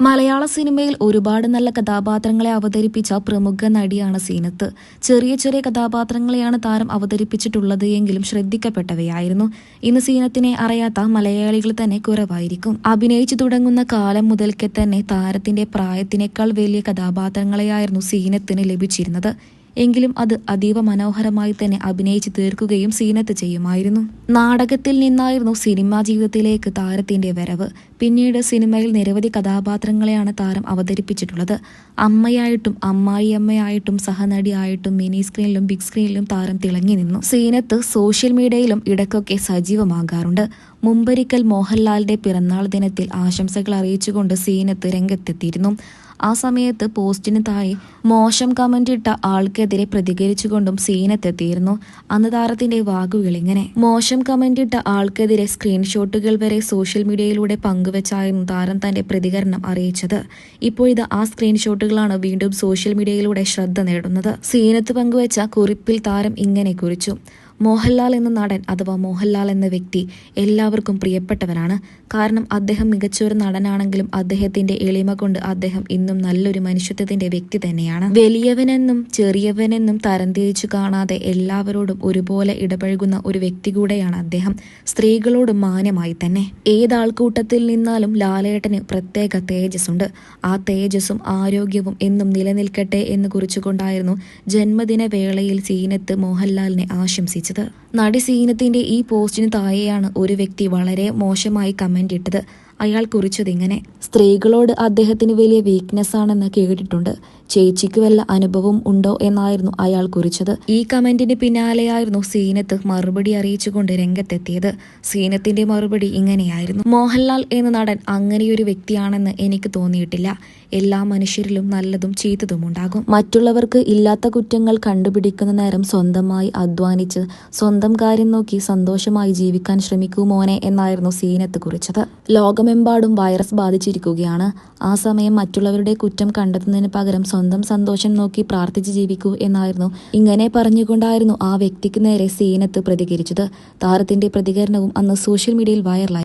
മലയാള സിനിമയിൽ ഒരുപാട് നല്ല കഥാപാത്രങ്ങളെ അവതരിപ്പിച്ച പ്രമുഖ നടിയാണ് സീനത്ത്. ചെറിയ ചെറിയ കഥാപാത്രങ്ങളെയാണ് താരം അവതരിപ്പിച്ചിട്ടുള്ളത് എങ്കിലും ശ്രദ്ധിക്കപ്പെട്ടവയായിരുന്നു. ഇന്ന് സീനത്തിനെ അറിയാത്ത മലയാളികൾ തന്നെ കുറവായിരിക്കും. അഭിനയിച്ചു തുടങ്ങുന്ന കാലം മുതൽക്കെ തന്നെ താരത്തിന്റെ പ്രായത്തിനേക്കാൾ വലിയ കഥാപാത്രങ്ങളെയായിരുന്നു സീനത്തിന് ലഭിച്ചിരുന്നത്. എങ്കിലും അത് അതീവ മനോഹരമായി തന്നെ അഭിനയിച്ചു തീർക്കുകയും സീനത്ത് ചെയ്യുമായിരുന്നു. നാടകത്തിൽ നിന്നായിരുന്നു സിനിമാ ജീവിതത്തിലേക്ക് താരത്തിന്റെ വരവ്. പിന്നീട് സിനിമയിൽ നിരവധി കഥാപാത്രങ്ങളെയാണ് താരം അവതരിപ്പിച്ചിട്ടുള്ളത്. അമ്മയായിട്ടും അമ്മായി അമ്മയായിട്ടും സഹനടിയായിട്ടും മിനി സ്ക്രീനിലും ബിഗ് സ്ക്രീനിലും താരം തിളങ്ങി നിന്നു. സീനത്ത് സോഷ്യൽ മീഡിയയിലും ഇടയ്ക്കൊക്കെ സജീവമാകാറുണ്ട്. മുമ്പൊരിക്കൽ മോഹൻലാലിന്റെ പിറന്നാൾ ദിനത്തിൽ ആശംസകൾ അറിയിച്ചുകൊണ്ട് സീനത്ത് രംഗത്തെത്തിയിരുന്നു. ആ സമയത്ത് പോസ്റ്റിന് താഴെ മോശം കമന്റ് ഇട്ട ആൾക്കെതിരെ പ്രതികരിച്ചുകൊണ്ടും സീനത്തെത്തിയിരുന്നു. അന്ന് താരത്തിന്റെ വാക്കുകൾ ഇങ്ങനെ മോശം കമന്റ് ഇട്ട ആൾക്കെതിരെ സ്ക്രീൻഷോട്ടുകൾ വരെ സോഷ്യൽ മീഡിയയിലൂടെ പങ്കുവച്ചായിരുന്നു താരം തന്റെ പ്രതികരണം അറിയിച്ചത്. ഇപ്പോൾ ഇത് ആ സ്ക്രീൻഷോട്ടുകളാണ് വീണ്ടും സോഷ്യൽ മീഡിയയിലൂടെ ശ്രദ്ധ നേടുന്നത്. സീനത്ത് പങ്കുവച്ച കുറിപ്പിൽ താരം ഇങ്ങനെ കുറിച്ചു മോഹൻലാൽ എന്ന നടൻ അഥവാ മോഹൻലാൽ എന്ന വ്യക്തി എല്ലാവർക്കും പ്രിയപ്പെട്ടവനാണ്. കാരണം അദ്ദേഹം മികച്ചൊരു നടനാണെങ്കിലും അദ്ദേഹത്തിന്റെ എളിമ കൊണ്ട് അദ്ദേഹം ഇന്നും നല്ലൊരു മനുഷ്യത്വത്തിന്റെ വ്യക്തി തന്നെയാണ്. വലിയവനെന്നും ചെറിയവനെന്നും തരംതിരിച്ചു കാണാതെ എല്ലാവരോടും ഒരുപോലെ ഇടപഴകുന്ന ഒരു വ്യക്തി കൂടെയാണ് അദ്ദേഹം. സ്ത്രീകളോട് മാന്യമായി തന്നെ. ഏതാൾക്കൂട്ടത്തിൽ നിന്നാലും ലാലേട്ടന് പ്രത്യേക തേജസ്സുണ്ട്. ആ തേജസ്സും ആരോഗ്യവും എന്നും നിലനിൽക്കട്ടെ എന്ന് കുറിച്ചുകൊണ്ടായിരുന്നു ജന്മദിന വേളയിൽ സീനത്ത് മോഹൻലാലിനെ ആശംസിച്ചത് നടി സീനത്തിന്റെ ഈ പോസ്റ്റിന് താഴെയാണ് ഒരു വ്യക്തി വളരെ മോശമായി കമന്റ് ഇട്ടത്. അയാൾ കുറിച്ചതിങ്ങനെ സ്ത്രീകളോട് അദ്ദേഹത്തിന് വലിയ വീക്ക്നെസ് ആണെന്ന് കേട്ടിട്ടുണ്ട്. ചേച്ചിക്ക് വല്ല അനുഭവം ഉണ്ടോ എന്നായിരുന്നു അയാൾ കുറിച്ചത്. ഈ കമന്റിന് പിന്നാലെയായിരുന്നു സീനത്ത് മറുപടി അറിയിച്ചുകൊണ്ട് രംഗത്തെത്തിയത്. സീനത്തിന്റെ മറുപടി ഇങ്ങനെയായിരുന്നു. മോഹൻലാൽ എന്ന നടൻ അങ്ങനെയൊരു വ്യക്തിയാണെന്ന് എനിക്ക് തോന്നിയിട്ടില്ല. എല്ലാ മനുഷ്യരിലും നല്ലതും ചീത്തതും ഉണ്ടാകും. മറ്റുള്ളവർക്ക് ഇല്ലാത്ത കുറ്റങ്ങൾ കണ്ടുപിടിക്കുന്ന നേരം സ്വന്തമായി അധ്വാനിച്ച് സ്വന്തം കാര്യം നോക്കി സന്തോഷമായി ജീവിക്കാൻ ശ്രമിക്കൂ മോനെ എന്നായിരുന്നു സീനത്ത് കുറിച്ചത്. ലോകമെമ്പാടും വൈറസ് ബാധിച്ചിരിക്കുകയാണ്. ആ സമയം മറ്റുള്ളവരുടെ കുറ്റം കണ്ടെത്തുന്നതിന് പകരം സ്വന്തം സന്തോഷം നോക്കി പ്രാർത്ഥിച്ച് ജീവിക്കൂ എന്നായിരുന്നു ഇങ്ങനെ പറഞ്ഞുകൊണ്ടായിരുന്നു ആ വ്യക്തിക്ക് നേരെ സീനത്ത് പ്രതികരിച്ചത്. താരത്തിന്റെ പ്രതികരണവും അന്ന് സോഷ്യൽ മീഡിയയിൽ വൈറലായി.